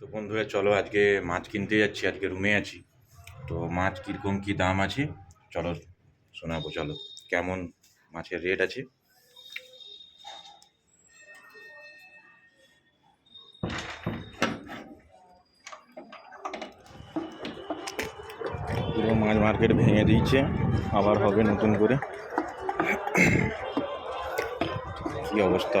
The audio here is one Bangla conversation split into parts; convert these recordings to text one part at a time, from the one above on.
তো বন্ধুরা চলো আজকে মাছ কিনতে যাচ্ছি, আজকে রুমে আছি। তো মাছ কীরকম, কী দাম আছে? চলো শোনাবো, চলো। কেমন মাছের রেট আছে? পুরো মাছ মার্কেট ভেঙে দিয়েছে, আবার হবে নতুন করে। কি অবস্থা?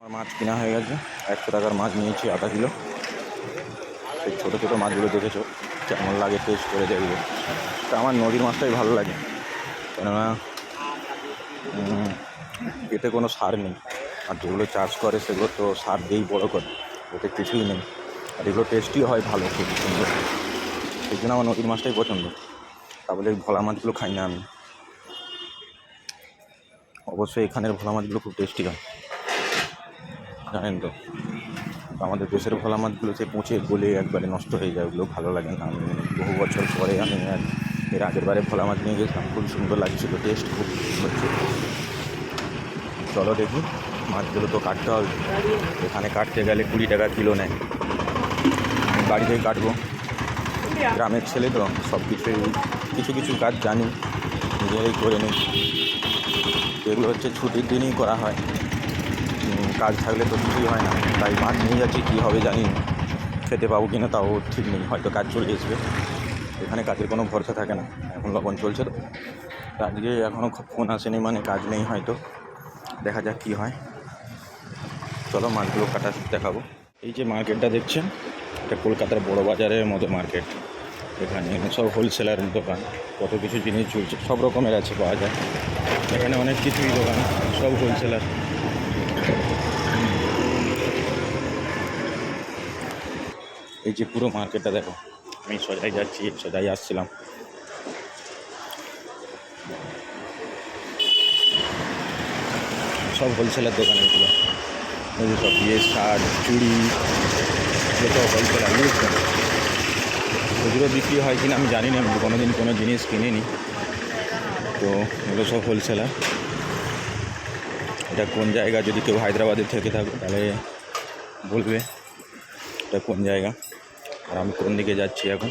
আমার মাছ কিনা হয়ে গেছে। একশো টাকার মাছ নিয়েছি আধা কিলো। সেই ছোটো ছোটো মাছগুলো দেখেছ? কেমন লাগে টেস্ট করে দেখবে। তা আমার নদীর মাছটাই ভালো লাগে। কেননা এতে কোনো সার নেই। আর যেগুলো চাষ করে সেগুলো তো সার দিয়েই বড়ো করে। ওতে কিছুই নেই। আর এগুলো টেস্টিও হয় ভালো খুব সুন্দর সেই জন্য আমার নদীর মাছটাই পছন্দ। তা বলে এই ভোলা মাছগুলো খাই না আমি। অবশ্যই এখানের ভোলা মাছগুলো খুব টেস্টি হয়। জানেন তো, আমাদের দেশের ভোলা মাছগুলো সে পচে গলে একবারে নষ্ট হয়ে যায়, ওগুলো ভালো লাগে না। আমি বহু বছর পরে আমি এর আগের বারে ভোলা মাছ নিয়ে গেছিলাম, খুব সুন্দর লাগছিল টেস্ট খুব হচ্ছে চলো দেখি, মাছগুলো তো কাটতে হবে। এখানে কাটতে গেলে কুড়ি টাকা কিলো নেয়। বাড়িতেই কাটবো। গ্রামের ছেলে তো সব কিছুই, কিছু কিছু কাজ জানি, নিজেরাই করে নিই। এগুলো হচ্ছে ছুটির দিনই করা হয়। কাজ থাকলে তো কিছুই হয় না। তাই মাছ নিয়ে যাচ্ছি, কী হবে জানি না। খেতে পাবো কিনা তাও ঠিক নেই, হয়তো কাজ চলে আসবে এখানে কাজের কোনো ভরসা থাকে না, এখন লবণ চলছে তো। আজকে এখনও ফোন আসেনি মানে কাজ নেই হয়তো। দেখা যাক কী হয়। চলো মাছগুলো কাটা দেখাবো। এই যে মার্কেটটা দেখছেন এটা কলকাতার বড় বাজারের মতো মার্কেট এখানে। সব হোলসেলার দোকান, কত কিছু জিনিস ঝুলছে সব রকমের আছে পাওয়া যায়। এখানে অনেক কিছুই দোকান, সব হোলসেলার এই যে পুরো মার্কেটটা দেখো, আমি সোজাই যাচ্ছি, সোজাই আসছিলাম। সব হোলসেলার দোকান এগুলো। এই সব বিয়ে শার্ট চুড়ি যত হোলসেলার বুঝছেন খুচরো বিক্রি হয় কিনা আমি জানি না, আমি কোনো দিন কোনো জিনিস কিনিনি। তো এগুলো সব হোলসেলার এটা কোন জায়গা? যদি কেউ হায়দ্রাবাদে থেকে থাকো, তাহলে বলবে এটা কোন জায়গা। আর আমি কোন দিকে যাচ্ছি এখন?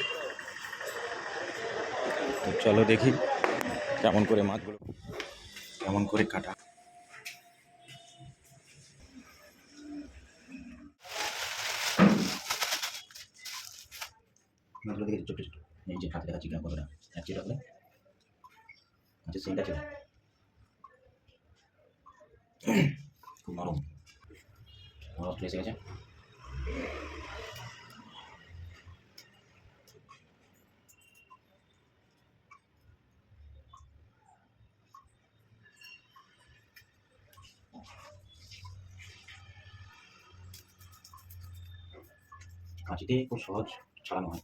চলো দেখি, কেমন করে মাছগুলো কেমন করে কাটা। মাছগুলো ছোটো ছোটো এই যে হাতে দেখাচ্ছি কতটা চিটা করে আচ্ছা সেইটা ছিল। খুব নরম। নরম এসে গেছে। কাঁচিতে খুব সহজ ছাড়ানো হয়।